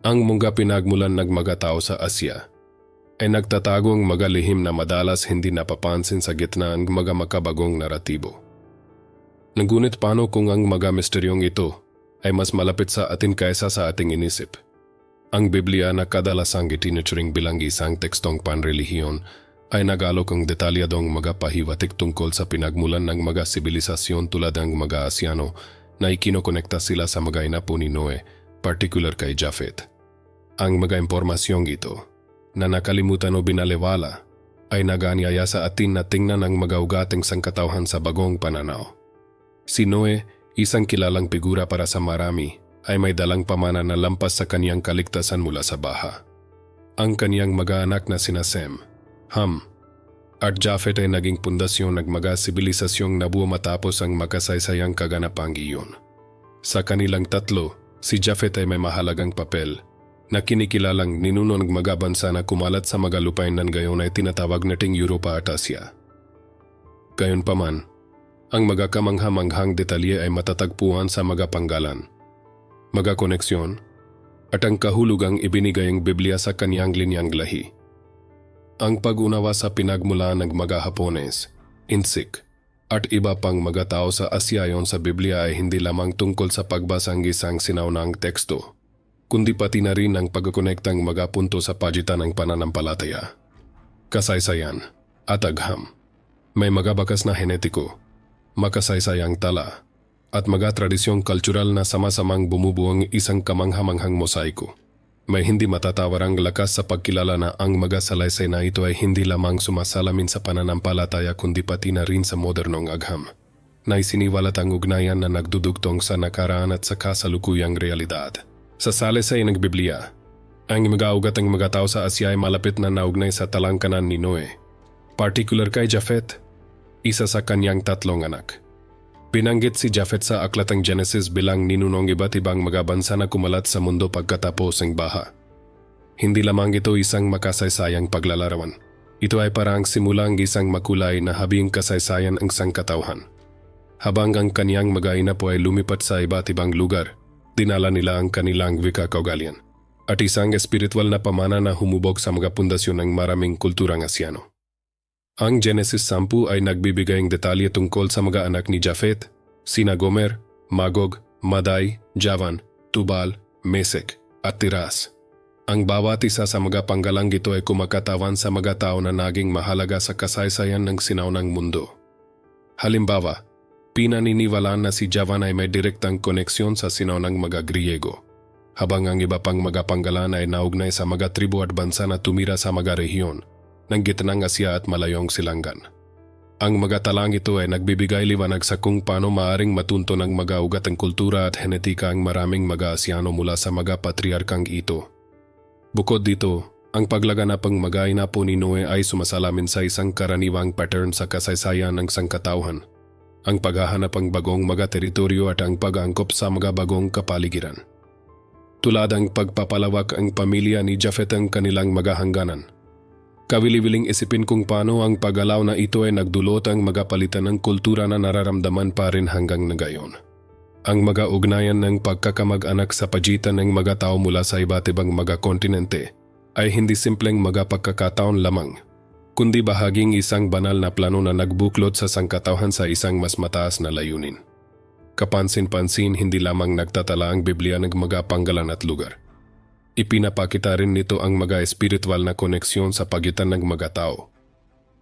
Ang mga pinagmulan ng mga tao sa Asya ay nagtatagong mga lihim na madalas hindi napapansin sa gitna ng mga makabagong naratibo. Ngunit paano kung ang mga misteryong ito ay mas malapit sa atin kaysa sa ating inisip? Ang Biblia na kadalasang itinuturing bilang isang tekstong panrelihiyon ay nagalok ang detalyadong mga pahiwatig tungkol sa pinagmulan ng mga sibilisasyon tulad ng mga Asyano na ikinokonekta sila sa mga inapo ni Noe, particular kay Japhet. Ang mga impormasyong ito na nakalimutan o binalewala ay naganyaya sa atin na tingnan ang mga ugateng sangkatauhan sa bagong pananaw. Si Noe, isang kilalang figura para sa marami, ay may dalang pamana na lampas sa kaniyang kaligtasan mula sa baha. Ang kaniyang mag-anak na sina Sem, Ham, at Japhet ay naging pundasyon ng mga sibilisasyong nabuo matapos ang makasaysayang kaganapang iyon. Sa kanilang tatlo, si Japhet ay may mahalagang papel na kinikilalang ninuno ng mga bansa na kumalat sa mga lupain ng gayon ay tinatawag nating Europa at Asya. Gayunpaman, ang mga kamanghamanghang detalye ay matatagpuan sa mga panggalan, mga koneksyon, at ang kahulugang ibinigay ang Biblia sa kanyang linyang lahi. Ang pag-unawa sa pinagmulan ng mga Hapones, Insik, at iba pang mga tao sa Asya yon sa Biblia ay hindi lamang tungkol sa pagbasa ng isang sinaunang teksto, kundi pati na rin ang pagkokonektang mga punto sa pagitan ng pananampalataya. Kasaysayan at agham. May mga bakas na henetiko, makasaysayang tala, at mga tradisyong kultural na sama-samang bumubuong isang kamanghamanghang mosaiko. May hindi matatawarang lakas sa pagkilala na ang mga salaysay na ito ay hindi lamang sumasalamin sa pananampalataya kundi pati na rin sa modernong agham na isiniwalat ang ugnayan na nagdudugtong sa nakaraan at sa kasalukuyang realidad. Sa salaysay ng Biblia, ang mga tao sa Asya ay malapit na naugnay sa talangkanan ni Noe. Particular kay Japhet, isa sa kanyang tatlong anak. Binanggit si Japhet sa aklatang Genesis bilang ninunong iba't ibang mga bansa na kumalat sa mundo pagkatapos ng baha. Hindi lamang ito isang makasaysayang paglalarawan. Ito ay parang simulang isang makulay na habing kasaysayan ang sangkatauhan. Habang ang kaniyang mga ina po ay lumipat sa iba't ibang lugar, dinala nila ang kanilang wika kaugalian at isang espiritual na pamana na humubog sa mga pundasyon ng maraming kulturang Asyano. Ang Genesis 10 ay nagbibigay ng detalye tungkol sa mga anak ni Japhet, sina Gomer, Magog, Maday, Javan, Tubal, Mesek, at Tiras. Ang bawat isa sa mga panggalang ito ay kumakatawan sa mga tao na naging mahalaga sa kasaysayan ng sinaunang mundo. Halimbawa, pinaniniwalaan na si Javan ay may direktang koneksyon sa sinaunang mga Griego, habang ang iba pang mga panggalan ay naugnay sa mga tribo at bansa na tumira sa mga rehiyon ng gitnang Asya at malayong silanggan. Ang mga talang ito ay nagbibigay liwanag sa kung paano maaring matunto ng mga ugat ang kultura at henetika ang maraming mga Asyano mula sa mga patriarkang ito. Bukod dito, ang paglaganapang mga inapo ni Noe ay sumasalamin sa isang karaniwang pattern sa kasaysayan ng sangkatauhan, ang paghahanap ng bagong mga teritoryo at ang pag-angkop sa mga bagong kapaligiran. Tulad ang pagpapalawak ang pamilya ni Japhet ang kanilang mga hangganan. Kawili-wiling isipin kung paano ang pagalaw na ito ay nagdulot ang mga palitan ng kultura na nararamdaman pa rin hanggang ngayon. Ang mga ugnayan ng pagkakamag-anak sa pagitan ng mga tao mula sa iba't ibang mga kontinente ay hindi simpleng mga pagkakataon lamang, kundi bahaging isang banal na plano na nagbuklod sa sangkatauhan sa isang mas mataas na layunin. Kapansin-pansin hindi lamang nagtatala ang Biblia ng mga panggalan at lugar. Ipinapakita rin nito ang mga espiritual na koneksyon sa pagitan ng mga tao.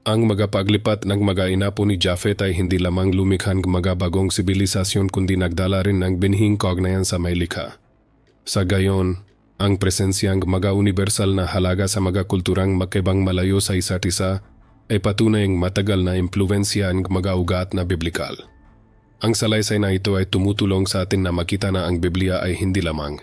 Ang mga paglipat ng mga inapo ni Japhet ay hindi lamang lumikhan ng mga bagong sibilisasyon kundi nagdala rin ng binhing kaugnayan sa may likha. Sa gayon, ang presensyang mga universal na halaga sa mga kulturang makibang malayo sa isa't isa ay patunay ang matagal na impluensya ng mga ugat na biblikal. Ang salaysay na ito ay tumutulong sa atin na makita na ang Biblia ay hindi lamang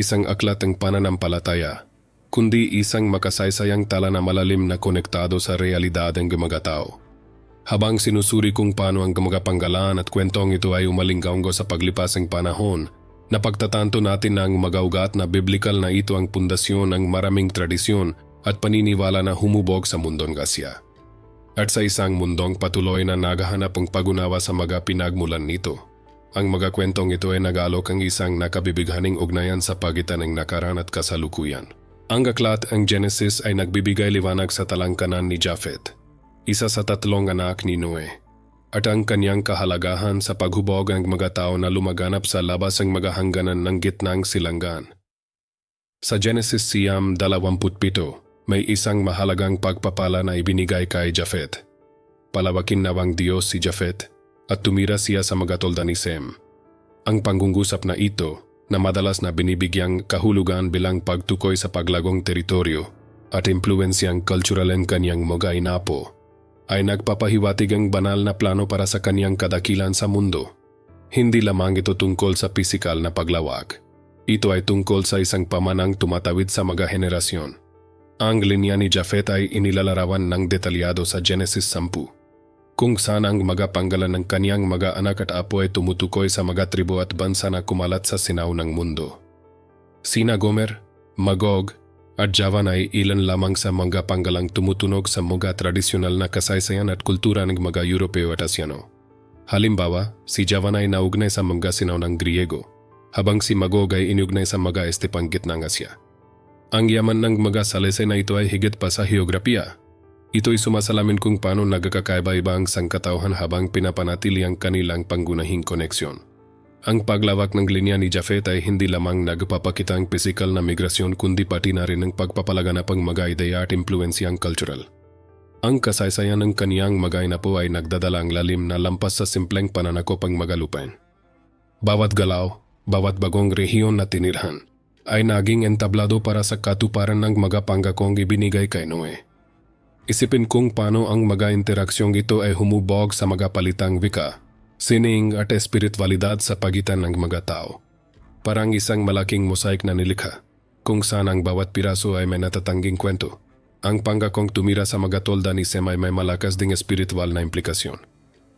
isang aklat ng pananampalataya, kundi isang makasaysayang tala na malalim na konektado sa realidad ng mga tao. Habang sinusuri kung paano ang mga panggalan at kwentong ito ay umalinggaunggo sa paglipas ng panahon, napagtatanto natin na ang mga ugat na biblikal na ito ang pundasyon ng maraming tradisyon at paniniwala na humubog sa mundong Asya. At sa isang mundong patuloy na naghahanap ng pagunawa sa mga pinagmulan nito, Ang mga kwentong ito ay nag-alok ang isang nakabibighaning ugnayan sa pagitan ng nakaraan at kasalukuyan. Ang aklat ang Genesis ay nagbibigay liwanag sa talangkanan ni Japhet, isa sa tatlong anak ni Noe, at ang kanyang kahalagahan sa paghubog ng mga tao na lumaganap sa labas ang mga hangganan ng gitnang silanggan. Sa Genesis siyam 27, may isang mahalagang pagpapala na ibinigay kay Japhet. Palawakin nawang Diyos si Japhet at tumira siya sa mga tolda ni Sem. Ang panggungusap na ito na madalas na binibigyang kahulugan bilang pagtukoy sa paglagong teritoryo at impluensyang cultural ang kanyang mga inapo ay nagpapahiwatig banal na plano para sa kanyang kadakilan sa mundo. Hindi lamang ito tungkol sa pisikal na paglawak. Ito ay tungkol sa isang pamanang tumatawid sa mga henerasyon. Ang linya ni Japhet ay inilalarawan ng detalyado sa Genesis 10 kung saan ang mga panggalan ng kaniyang mga anak at apo ay tumutukoy sa mga tribo at bansa na kumalat sa sinaw ng mundo. Sina Gomer, Magog, at Javan ay ilan lamang sa mga panggalang tumutunog sa mga tradisyonal na kasaysayan at kultura ng mga Europeo at Asyano. Halimbawa, si Javan ay naugnay sa mga sinaw ng Griego, habang si Magog ay inugnay sa mga estepang gitnang Asya. Ang yaman ng mga salaysay na ito ay higit pa sa geografiya Ito'y sumasalamin kung paano nagkakaiba-iba ang sangkatauhan habang pinapanatili ang kanilang panggunahing koneksyon. Ang paglawak ng linya ni Jafet ay hindi lamang nagpapakita ang pisikal na migrasyon kundi pati na rin ang pagpapalaganap ang mga ideya at impluensyang cultural. Ang kasaysayan ng kaniyang mga inapo ay nagdadala ang lalim na lampas sa simpleng pananakop ang mga lupain. Bawat galaw, bawat bagong rehiyon na tinirhan, ay naging entablado para sa katuparan ng mga panggakong ibinigay kay Noe. Isipin kung paano ang mga interaksyong ito ay humubog sa mga palitang wika, sining at espiritualidad sa pagitan ng mga tao. Parang isang malaking mosaik na nilikha, kung saan ang bawat piraso ay may natatangging kwento. Ang panggakong tumira sa mga tolda ni Sem ay may malakas ding espiritual na implikasyon.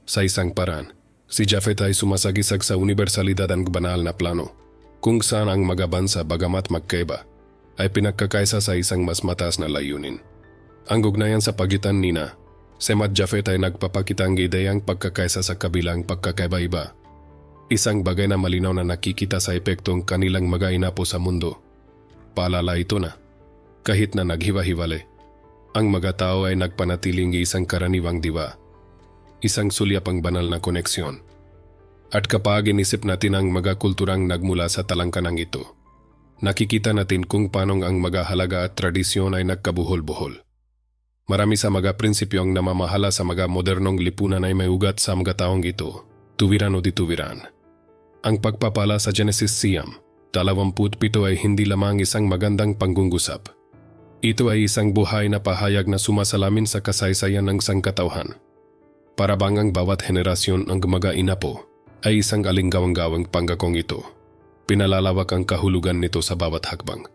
Sa isang paraan, si Japhet ay sumasagisag sa universalidad ng banal na plano, kung saan ang mga bansa bagamat magkaiba, ay pinagkakaisa sa isang mas mataas na layunin. Ang ugnayan sa pagitan nina, Sem at Jafet ay nagpapakita ang ideyang pagkakaisa sa kabilang pagkakaiba-iba. Isang bagay na malinaw na nakikita sa epektong kanilang mga inapo sa mundo. Paalala ito na, kahit na naghiwa-hiwale, ang mga tao ay nagpanatiling isang karaniwang diwa. Isang sulyap ang banal na koneksyon. At kapag inisip natin ang mga kulturang nagmula sa talangkanang ito, nakikita natin kung paano ang mga halaga at tradisyon ay nagkabuhol-buhol. Marami sa mga prinsipyong namamahala sa mga modernong lipunan ay may ugat sa mga taong ito, tuwiran o dituwiran. Ang pagpapala sa Genesis Siyam, 27 ay hindi lamang isang magandang panggungusap. Ito ay isang buhay na pahayag na sumasalamin sa kasaysayan ng sangkatauhan. Para bang ang bawat henerasyon ng mga inapo ay isang alinggawang-gawang panggakong ito. Pinalalawak ang kahulugan nito sa bawat hakbang.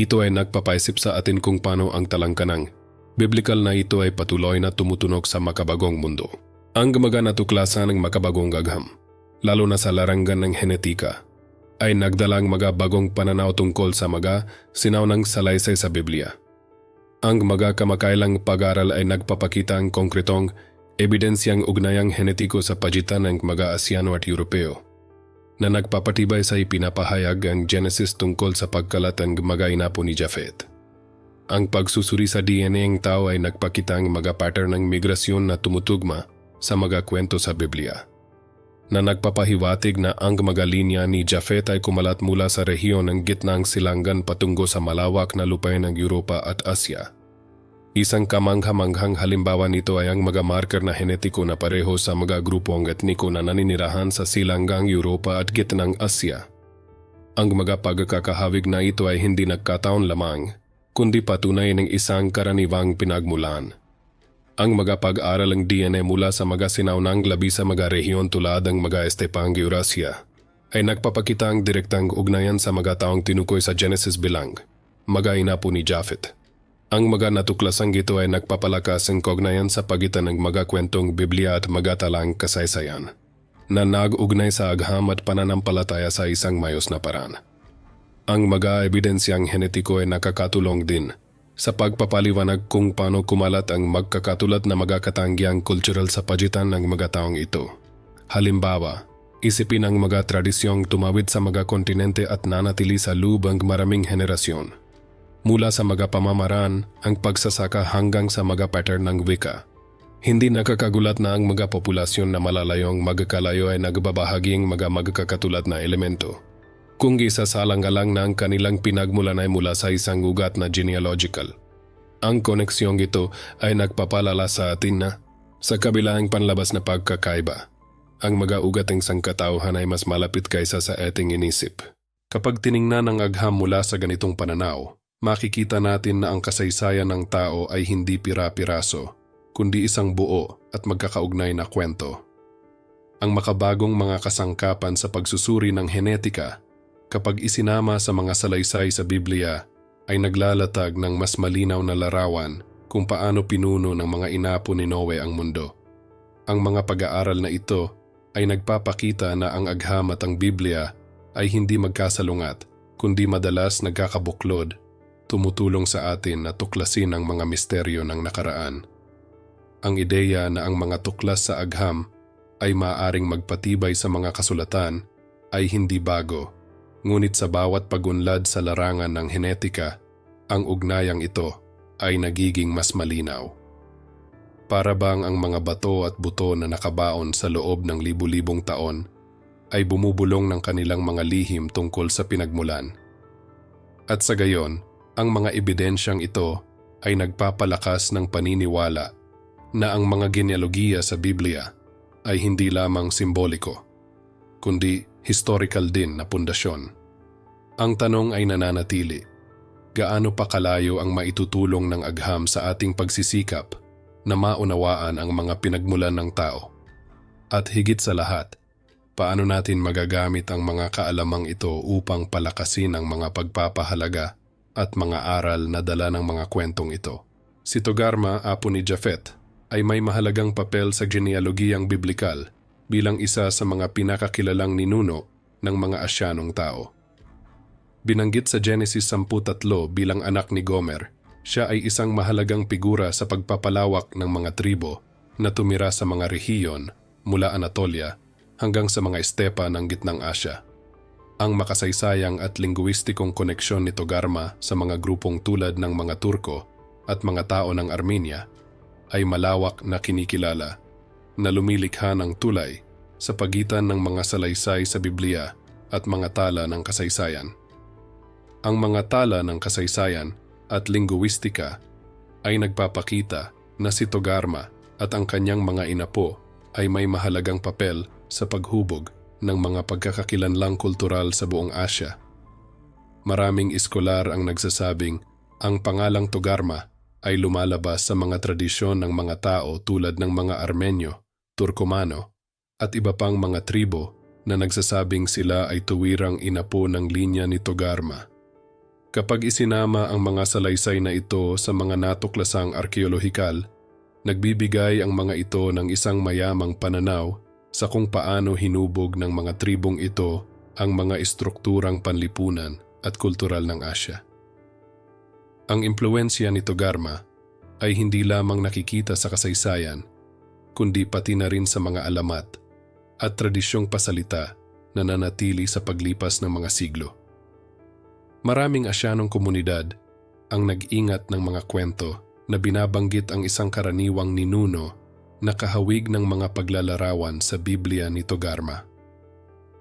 Ito ay nagpapaisip sa atin kung paano ang talangkanang Biblikal na ito ay patuloy na tumutunog sa makabagong mundo. Ang gamaga natuklasan ng makabagong gagham, lalo na sa larangan ng henetika, ay nagdalang mga bagong pananaw tungkol sa mga sinaw ng salaysay sa Biblia. Ang mga kamakailang pag-aral ay nagpapakita ang konkretong ebidensyang ugnayang henetiko sa pagitan ng mga Asyano at Europeo na nagpapatibay sa ipinapahayag ang Genesis tungkol sa pagkalat ng mga inapo ni Japhet. Ang pagsusuri sa DNA ng tao ay nagpakita ang mga pattern ng migrasyon na tumutugma sa mga kwento sa Biblia na nagpapahiwatig na ang mga linya ni Japhet ay kumalat mula sa rehiyon ng gitnang silangan patungo sa malawak na lupain ng Europa at Asya. Isang kamanghamanghang halimbawa nito ay ang mga marker na henetiko na pareho sa mga grupong etniko na naninirahan sa silanggang Europa at gitnang Asya. Ang mga pagkakahawig na ito ay hindi nagkataon lamang kundi patunay ng isang karaniwang pinagmulan. Ang mga pag-aral ng DNA mula sa mga sinaunang labi sa mga rehiyon tulad ng mga Estepang Eurasia ay nagpapakita ang direktang ugnayan sa mga taong tinukoy sa Genesis bilang, mga inapo ni Japhet. Ang mga natuklasang ito ay nagpapalakas ng kognayan sa pagitan ng mga kwentong Biblia at mga talang kasaysayan na nag-ugnay sa agham at pananampalataya sa isang mayos na paraan. Ang mga ebidensyang henetiko ay nakakatulong din sa pagpapaliwanag kung paano kumalat ang magkakatulad na mga katanggiang cultural sa pagitan ng mga taong ito. Halimbawa, Isipin ang mga tradisyong tumawid sa mga kontinente at nanatili sa lubang maraming henerasyon. Mula sa mga pamamaraan, ang pagsasaka hanggang sa mga pattern ng wika. Hindi nakakagulat na ang mga populasyon na malalayong magkakalayo ay nagbabahaging mga magkakatulad na elemento. Kung isasalang-alang na ang kanilang pinagmulan ay mula sa isang ugat na genealogical. Ang koneksyong ito ay nagpapalala sa atin na sa kabilang panlabas na pagkakaiba, ang mga ugating sangkatauhan ay mas malapit kaysa sa ating inisip. Kapag tiningnan ang agham mula sa ganitong pananaw, makikita natin na ang kasaysayan ng tao ay hindi pira-piraso, kundi isang buo at magkakaugnay na kwento. Ang makabagong mga kasangkapan sa pagsusuri ng henetika, kapag isinama sa mga salaysay sa Biblia, ay naglalatag ng mas malinaw na larawan kung paano pinuno ng mga inapo ni Noe ang mundo. Ang mga pag-aaral na ito ay nagpapakita na ang agham at ang Biblia ay hindi magkasalungat, kundi madalas nagkakabuklod, tumutulong sa atin na tuklasin ang mga misteryo ng nakaraan. Ang ideya na ang mga tuklas sa agham ay maaring magpatibay sa mga kasulatan ay hindi bago, ngunit sa bawat pagunlad sa larangan ng henetika, ang ugnayang ito ay nagiging mas malinaw. Para bang ang mga bato at buto na nakabaon sa loob ng libu-libong taon ay bumubulong ng kanilang mga lihim tungkol sa pinagmulan. At sa gayon, ang mga ebidensyang ito ay nagpapalakas ng paniniwala na ang mga genealogiya sa Biblia ay hindi lamang simboliko, kundi historical din na pundasyon. Ang tanong ay nananatili, gaano pa kalayo ang maitutulong ng agham sa ating pagsisikap na maunawaan ang mga pinagmulan ng tao? At higit sa lahat, paano natin magagamit ang mga kaalamang ito upang palakasin ang mga pagpapahalaga at mga aral na dala ng mga kwentong ito? Si Togarma, apo ni Japhet, ay may mahalagang papel sa genealogiyang biblikal bilang isa sa mga pinakakilalang ninuno ng mga Asyanong tao. Binanggit sa Genesis 13 bilang anak ni Gomer, siya ay isang mahalagang figura sa pagpapalawak ng mga tribo na tumira sa mga rehiyon mula Anatolia hanggang sa mga estepa ng gitnang Asya. Ang makasaysayang at lingguistikong koneksyon ni Togarma sa mga grupong tulad ng mga Turko at mga tao ng Armenia ay malawak na kinikilala na lumilikha ng tulay sa pagitan ng mga salaysay sa Biblia at mga tala ng kasaysayan. Ang mga tala ng kasaysayan at linguistika ay nagpapakita na si Togarma at ang kanyang mga inapo ay may mahalagang papel sa paghubog ng mga pagkakakilanlang kultural sa buong Asya. Maraming iskolar ang nagsasabing ang pangalang Togarma ay lumalabas sa mga tradisyon ng mga tao tulad ng mga Armenyo, Turkomano, at iba pang mga tribo na nagsasabing sila ay tuwirang inapo ng linya ni Togarma. Kapag isinama ang mga salaysay na ito sa mga natuklasang arkeolohikal, nagbibigay ang mga ito ng isang mayamang pananaw sa kung paano hinubog ng mga tribong ito ang mga istrukturang panlipunan at kultural ng Asya. Ang impluensya ni Togarma ay hindi lamang nakikita sa kasaysayan, kundi pati na rin sa mga alamat at tradisyong pasalita na nanatili sa paglipas ng mga siglo. Maraming asyanong komunidad ang nag-ingat ng mga kwento na binabanggit ang isang karaniwang ninuno na kahawig ng mga paglalarawan sa Biblia ni Togarma.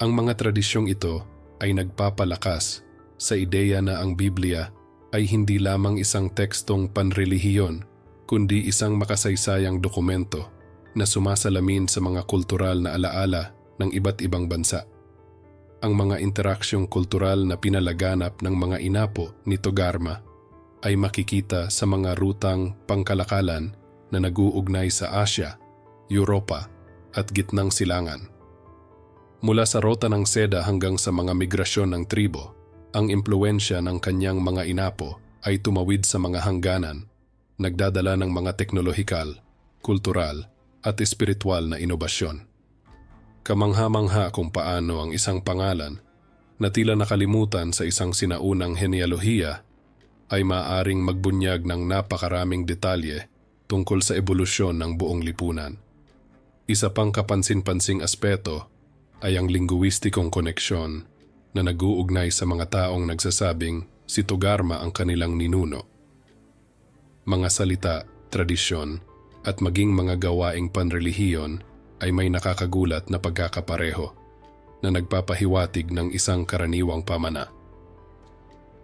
Ang mga tradisyong ito ay nagpapalakas sa ideya na ang Biblia ay hindi lamang isang tekstong panrelihiyon, kundi isang makasaysayang dokumento na sumasalamin sa mga kultural na alaala ng iba't ibang bansa. Ang mga interaksyong kultural na pinalaganap ng mga inapo ni Togarma ay makikita sa mga rutang pangkalakalan na naguugnay sa Asya, Europa at gitnang silangan. Mula sa rota ng seda hanggang sa mga migrasyon ng tribo, ang impluensya ng kanyang mga inapo ay tumawid sa mga hangganan, nagdadala ng mga teknolohikal, kultural at espiritual na inobasyon. Kamangha-mangha kung paano ang isang pangalan na tila nakalimutan sa isang sinaunang genealohiya ay maaring magbunyag ng napakaraming detalye tungkol sa ebolusyon ng buong lipunan. Isa pang kapansin-pansing aspeto ay ang linguistikong koneksyon na nag-uugnay sa mga taong nagsasabing si Togarma ang kanilang ninuno. Mga salita, tradisyon, at maging mga gawaing panrelihiyon ay may nakakagulat na pagkakapareho na nagpapahiwatig ng isang karaniwang pamana.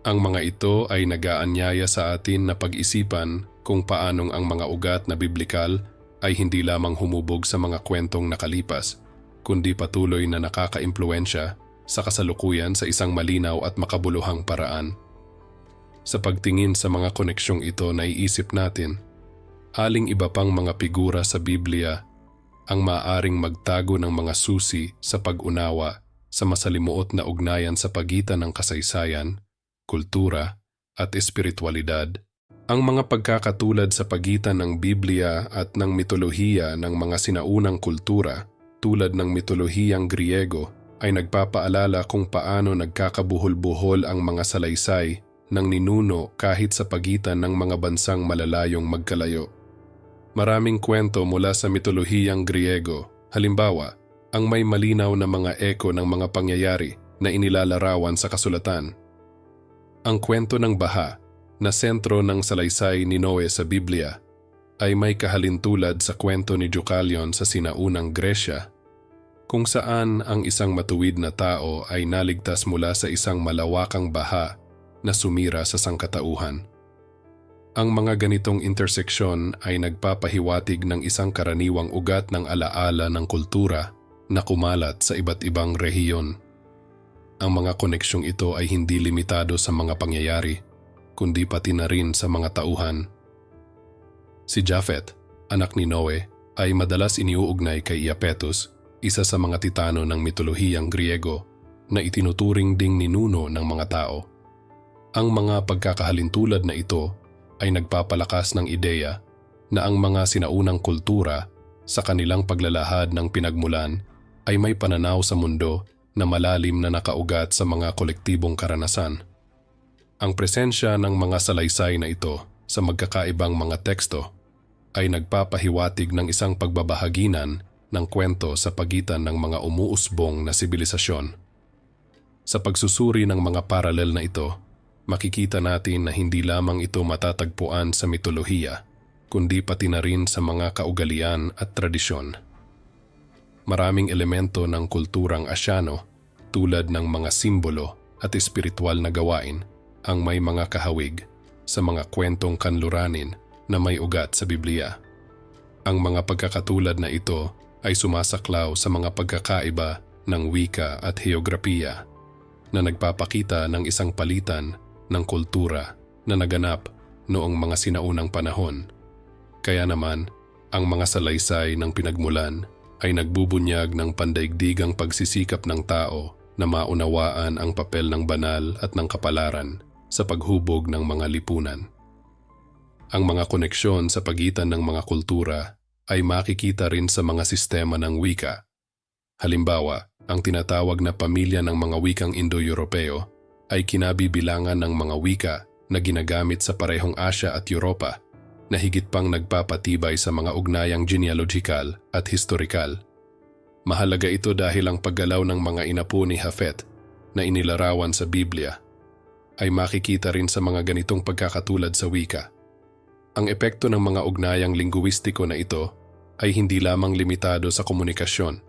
Ang mga ito ay nagaanyaya sa atin na pag-isipan kung paanong ang mga ugat na biblikal ay hindi lamang humubog sa mga kwentong nakalipas, kundi patuloy na nakakaimpluensya sa kasalukuyan sa isang malinaw at makabuluhang paraan. Sa pagtingin sa mga koneksyong ito, naiisip natin, aling iba pang mga figura sa Biblia ang maaaring magtago ng mga susi sa pag-unawa sa masalimuot na ugnayan sa pagitan ng kasaysayan, kultura, at espiritualidad. Ang mga pagkakatulad sa pagitan ng Biblia at ng mitolohiya ng mga sinaunang kultura tulad ng mitolohiyang Griego ay nagpapaalala kung paano nagkakabuhol-buhol ang mga salaysay ng ninuno kahit sa pagitan ng mga bansang malalayong magkalayo. Maraming kwento mula sa mitolohiyang Griego, halimbawa, ang may malinaw na mga eko ng mga pangyayari na inilalarawan sa kasulatan. Ang kwento ng baha, na sentro ng salaysay ni Noe sa Biblia, ay may kahalintulad sa kwento ni Deucalion sa sinaunang Gresya, kung saan ang isang matuwid na tao ay naligtas mula sa isang malawakang baha na sumira sa sangkatauhan. Ang mga ganitong interseksyon ay nagpapahiwatig ng isang karaniwang ugat ng alaala ng kultura na kumalat sa iba't ibang rehiyon. Ang mga koneksyong ito ay hindi limitado sa mga pangyayari, kundi pati na rin sa mga tauhan. Si Japhet, anak ni Noe, ay madalas iniuugnay kay Iapetus, isa sa mga titano ng mitolohiyang Griego na itinuturing ding ninuno ng mga tao. Ang mga pagkakahalintulad na ito ay nagpapalakas ng ideya na ang mga sinaunang kultura sa kanilang paglalahad ng pinagmulan ay may pananaw sa mundo na malalim na nakaugat sa mga kolektibong karanasan. Ang presensya ng mga salaysay na ito sa magkakaibang mga teksto ay nagpapahiwatig ng isang pagbabahaginan ng kwento sa pagitan ng mga umuusbong na sibilisasyon. Sa pagsusuri ng mga paralel na ito, makikita natin na hindi lamang ito matatagpuan sa mitolohiya, kundi pati na rin sa mga kaugalian at tradisyon. Maraming elemento ng kulturang Asyano tulad ng mga simbolo at espiritual na gawain ang may mga kahawig sa mga kwentong kanluranin na may ugat sa Biblia. Ang mga pagkakatulad na ito ay sumasaklaw sa mga pagkakaiba ng wika at heograpiya na nagpapakita ng isang palitan ng kultura na naganap noong mga sinaunang panahon. Kaya naman, ang mga salaysay ng pinagmulan ay nagbubunyag ng pandaigdigang pagsisikap ng tao na maunawaan ang papel ng banal at ng kapalaran sa paghubog ng mga lipunan. Ang mga koneksyon sa pagitan ng mga kultura ay makikita rin sa mga sistema ng wika. Halimbawa, ang tinatawag na pamilya ng mga wikang Indo-Europeo ay kinabibilangan ng mga wika na ginagamit sa parehong Asya at Europa na higit pang nagpapatibay sa mga ugnayang genealogical at historical. Mahalaga ito dahil ang paggalaw ng mga inapo ni Hafet na inilarawan sa Biblia ay makikita rin sa mga ganitong pagkakatulad sa wika. Ang epekto ng mga ugnayang linguistiko na ito ay hindi lamang limitado sa komunikasyon.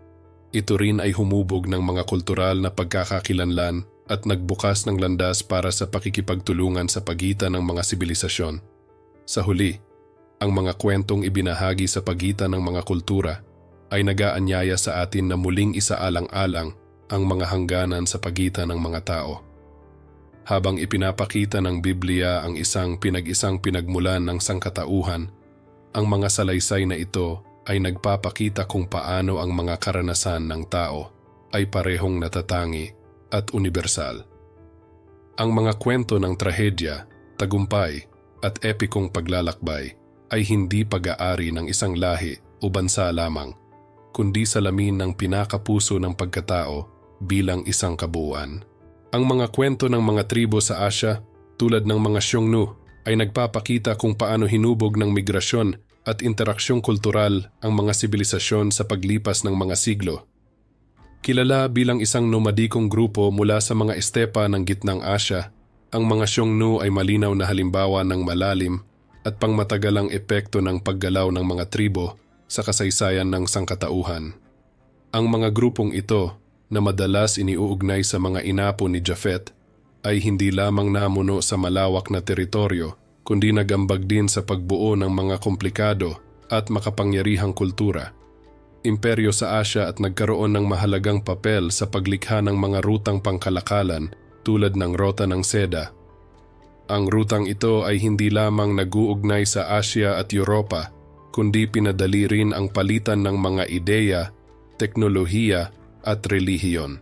Ito rin ay humubog ng mga kultural na pagkakakilanlan at nagbukas ng landas para sa pakikipagtulungan sa pagitan ng mga sibilisasyon. Sa huli, ang mga kwentong ibinahagi sa pagitan ng mga kultura ay nagaanyaya sa atin na muling isaalang-alang ang mga hangganan sa pagitan ng mga tao. Habang ipinapakita ng Biblia ang isang pinag-isang pinagmulan ng sangkatauhan, ang mga salaysay na ito ay nagpapakita kung paano ang mga karanasan ng tao ay parehong natatangi at universal. Ang mga kwento ng trahedya, tagumpay at epikong paglalakbay ay hindi pag-aari ng isang lahi o bansa lamang, kundi salamin ng pinakapuso ng pagkatao bilang isang kabuuan. Ang mga kwento ng mga tribo sa Asya, tulad ng mga Xiongnu, ay nagpapakita kung paano hinubog ng migrasyon at interaksyong kultural ang mga sibilisasyon sa paglipas ng mga siglo Kilala bilang isang nomadikong grupo mula sa mga estepa ng gitnang Asya, ang mga Xiongnu ay malinaw na halimbawa ng malalim at pangmatagalang epekto ng paggalaw ng mga tribo sa kasaysayan ng sangkatauhan. Ang mga grupong ito, na madalas iniuugnay sa mga inapo ni Japhet, ay hindi lamang namuno sa malawak na teritoryo, kundi nagambag din sa pagbuo ng mga komplikado at makapangyarihang kultura. Imperyo sa Asya at nagkaroon ng mahalagang papel sa paglikha ng mga rutang pangkalakalan tulad ng Rota ng Seda. Ang rutang ito ay hindi lamang naguugnay sa Asya at Europa, kundi pinadali rin ang palitan ng mga ideya, teknolohiya at relihiyon.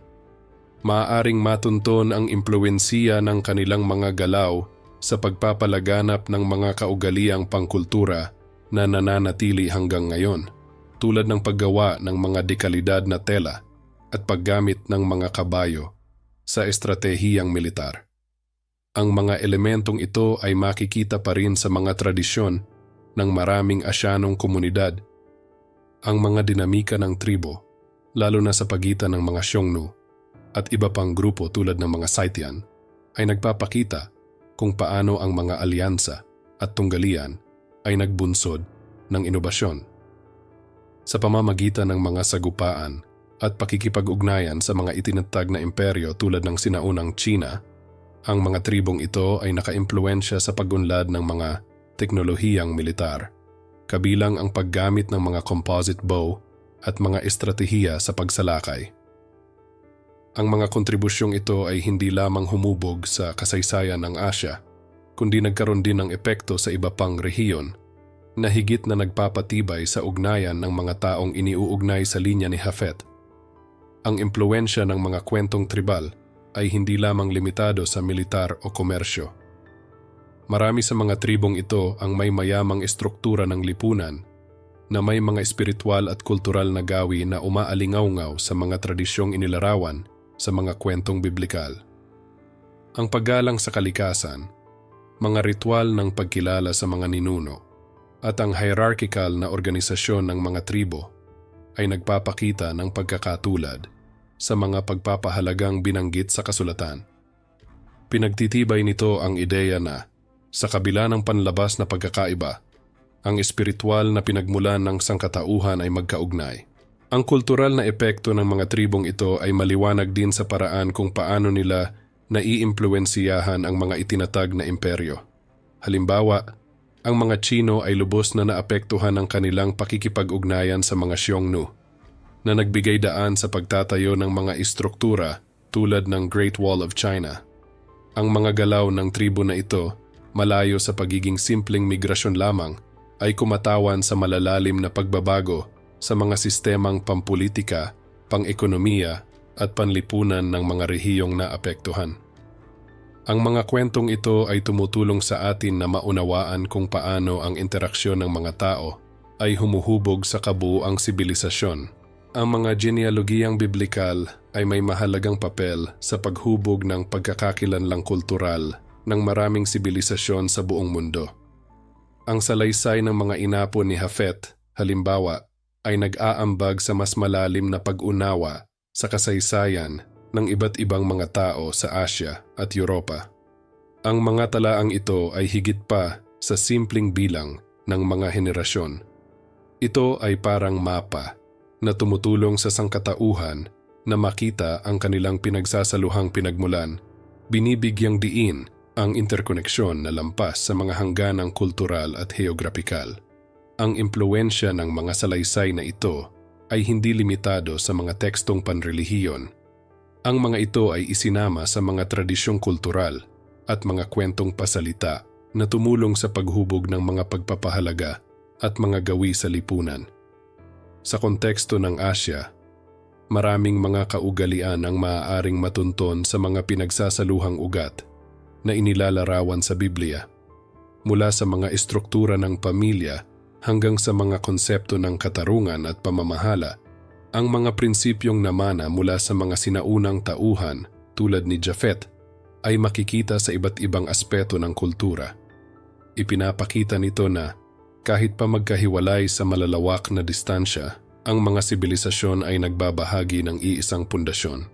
Maaaring matunton ang impluensiya ng kanilang mga galaw sa pagpapalaganap ng mga kaugaliang pangkultura na nananatili hanggang ngayon, tulad ng paggawa ng mga dekalidad na tela at paggamit ng mga kabayo sa estratehiyang militar. Ang mga elementong ito ay makikita pa rin sa mga tradisyon ng maraming Asyanong komunidad. Ang mga dinamika ng tribo, lalo na sa pagitan ng mga Xiongnu at iba pang grupo tulad ng mga Saitian, ay nagpapakita kung paano ang mga alyansa at tunggalian ay nagbunsod ng inobasyon. Sa pamamagitan ng mga sagupaan at pakikipag-ugnayan sa mga itinatag na imperyo tulad ng sinaunang China, ang mga tribong ito ay nakaimpluensya sa pagunlad ng mga teknolohiyang militar, kabilang ang paggamit ng mga composite bow at mga estratehiya sa pagsalakay. Ang mga kontribusyong ito ay hindi lamang humubog sa kasaysayan ng Asya, kundi nagkaroon din ng epekto sa iba pang rehiyon na higit na nagpapatibay sa ugnayan ng mga taong iniuugnay sa linya ni Hafet. Ang impluensya ng mga kwentong tribal ay hindi lamang limitado sa militar o komersyo. Marami sa mga tribong ito ang may mayamang estruktura ng lipunan na may mga espiritual at kultural na gawi na umaalingaw-ngaw sa mga tradisyong inilarawan sa mga kwentong biblikal. Ang paggalang sa kalikasan, mga ritual ng pagkilala sa mga ninuno, at ang hierarchical na organisasyon ng mga tribo ay nagpapakita ng pagkakatulad sa mga pagpapahalagang binanggit sa kasulatan. Pinagtitibay nito ang ideya na, sa kabila ng panlabas na pagkakaiba, ang espiritual na pinagmulan ng sangkatauhan ay magkaugnay. Ang kultural na epekto ng mga tribong ito ay maliwanag din sa paraan kung paano nila naiimpluensiyahan ang mga itinatag na imperyo. Halimbawa, ang mga Chino ay lubos na naapektuhan ng kanilang pakikipag-ugnayan sa mga Xiongnu, na nagbigay daan sa pagtatayo ng mga istruktura tulad ng Great Wall of China. Ang mga galaw ng tribo na ito, malayo sa pagiging simpleng migrasyon lamang, ay kumatawan sa malalalim na pagbabago sa mga sistemang pampolitika, pang-ekonomiya at panlipunan ng mga rehiyong naapektuhan. Ang mga kwentong ito ay tumutulong sa atin na maunawaan kung paano ang interaksyon ng mga tao ay humuhubog sa kabuuang sibilisasyon. Ang mga genealogiyang biblikal ay may mahalagang papel sa paghubog ng pagkakakilanlang kultural ng maraming sibilisasyon sa buong mundo. Ang salaysay ng mga inapo ni Hafet, halimbawa, ay nag-aambag sa mas malalim na pag-unawa sa kasaysayan ng iba't ibang mga tao sa Asya at Europa. Ang mga talaang ito ay higit pa sa simpleng bilang ng mga henerasyon. Ito ay parang mapa na tumutulong sa sangkatauhan na makita ang kanilang pinagsasaluhang pinagmulan, binibigyang diin ang interkoneksyon na lampas sa mga hangganang kultural at geograpikal. Ang impluensya ng mga salaysay na ito ay hindi limitado sa mga tekstong panrelihiyon. Ang mga ito ay isinama sa mga tradisyong kultural at mga kwentong pasalita na tumulong sa paghubog ng mga pagpapahalaga at mga gawi sa lipunan. Sa konteksto ng Asya, maraming mga kaugalian ang maaaring matunton sa mga pinagsasaluhang ugat na inilalarawan sa Biblia. Mula sa mga estruktura ng pamilya hanggang sa mga konsepto ng katarungan at pamamahala, ang mga prinsipyong namana mula sa mga sinaunang tauhan tulad ni Japhet ay makikita sa iba't ibang aspeto ng kultura. Ipinapakita nito na kahit pa magkahiwalay sa malalawak na distansya, Ang mga sibilisasyon ay nagbabahagi ng iisang pundasyon.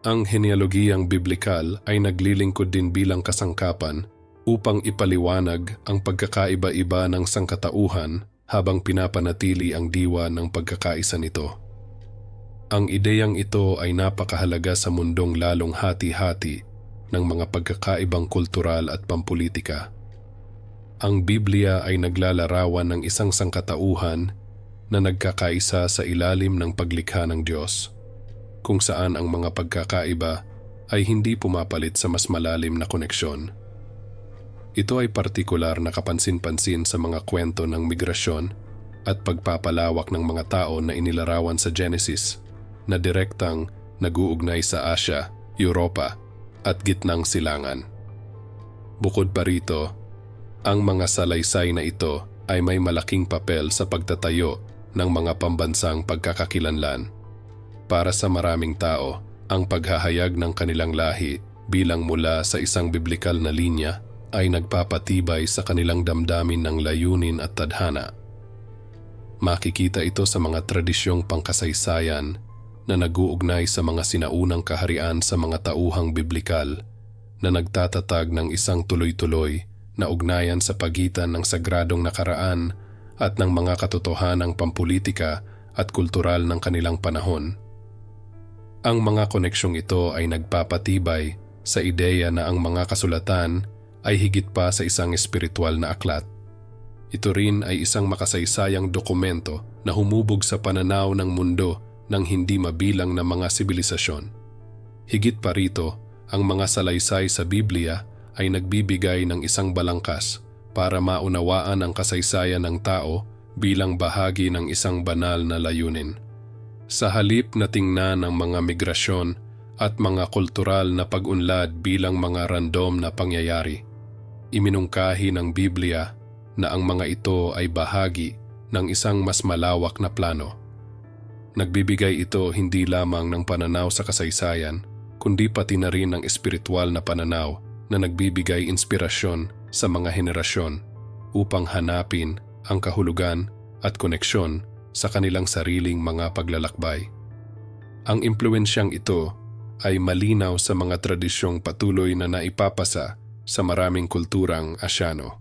Ang genealogiyang biblikal ay naglilingkod din bilang kasangkapan upang ipaliwanag ang pagkakaiba-iba ng sangkatauhan habang pinapanatili ang diwa ng pagkakaisa nito. Ang ideyang ito ay napakahalaga sa mundong lalong hati-hati ng mga pagkakaibang kultural at pampolitika. Ang Biblia ay naglalarawan ng isang sangkatauhan na nagkakaisa sa ilalim ng paglikha ng Diyos, kung saan ang mga pagkakaiba ay hindi pumapalit sa mas malalim na koneksyon. Ito ay partikular na kapansin-pansin sa mga kwento ng migrasyon at pagpapalawak ng mga tao na inilarawan sa Genesis na direktang naguugnay sa Asia, Europa at gitnang silangan. Bukod pa rito, ang mga salaysay na ito ay may malaking papel sa pagtatayo ng mga pambansang pagkakakilanlan. Para sa maraming tao, ang paghahayag ng kanilang lahi bilang mula sa isang biblikal na linya ay nagpapatibay sa kanilang damdamin ng layunin at tadhana. Makikita ito sa mga tradisyong pangkasaysayan na naguugnay sa mga sinaunang kaharian sa mga tauhang biblikal na nagtatatag ng isang tuloy-tuloy na ugnayan sa pagitan ng sagradong nakaraan at ng mga katotohanang pampolitika at kultural ng kanilang panahon. Ang mga koneksyong ito ay nagpapatibay sa ideya na ang mga kasulatan ay higit pa sa isang espiritual na aklat. Ito rin ay isang makasaysayang dokumento na humubog sa pananaw ng mundo ng hindi mabilang na mga sibilisasyon. Higit pa rito, ang mga salaysay sa Biblia ay nagbibigay ng isang balangkas para maunawaan ang kasaysayan ng tao bilang bahagi ng isang banal na layunin. Sa halip na tingnan ang mga migrasyon at mga kultural na pag-unlad bilang mga random na pangyayari, iminungkahi ng Biblia na ang mga ito ay bahagi ng isang mas malawak na plano. Nagbibigay ito hindi lamang ng pananaw sa kasaysayan, kundi pati na rin ng espiritual na pananaw na nagbibigay inspirasyon sa mga henerasyon upang hanapin ang kahulugan at koneksyon sa kanilang sariling mga paglalakbay. Ang impluensyang ito ay malinaw sa mga tradisyong patuloy na naipapasa sa maraming kulturang Asyano.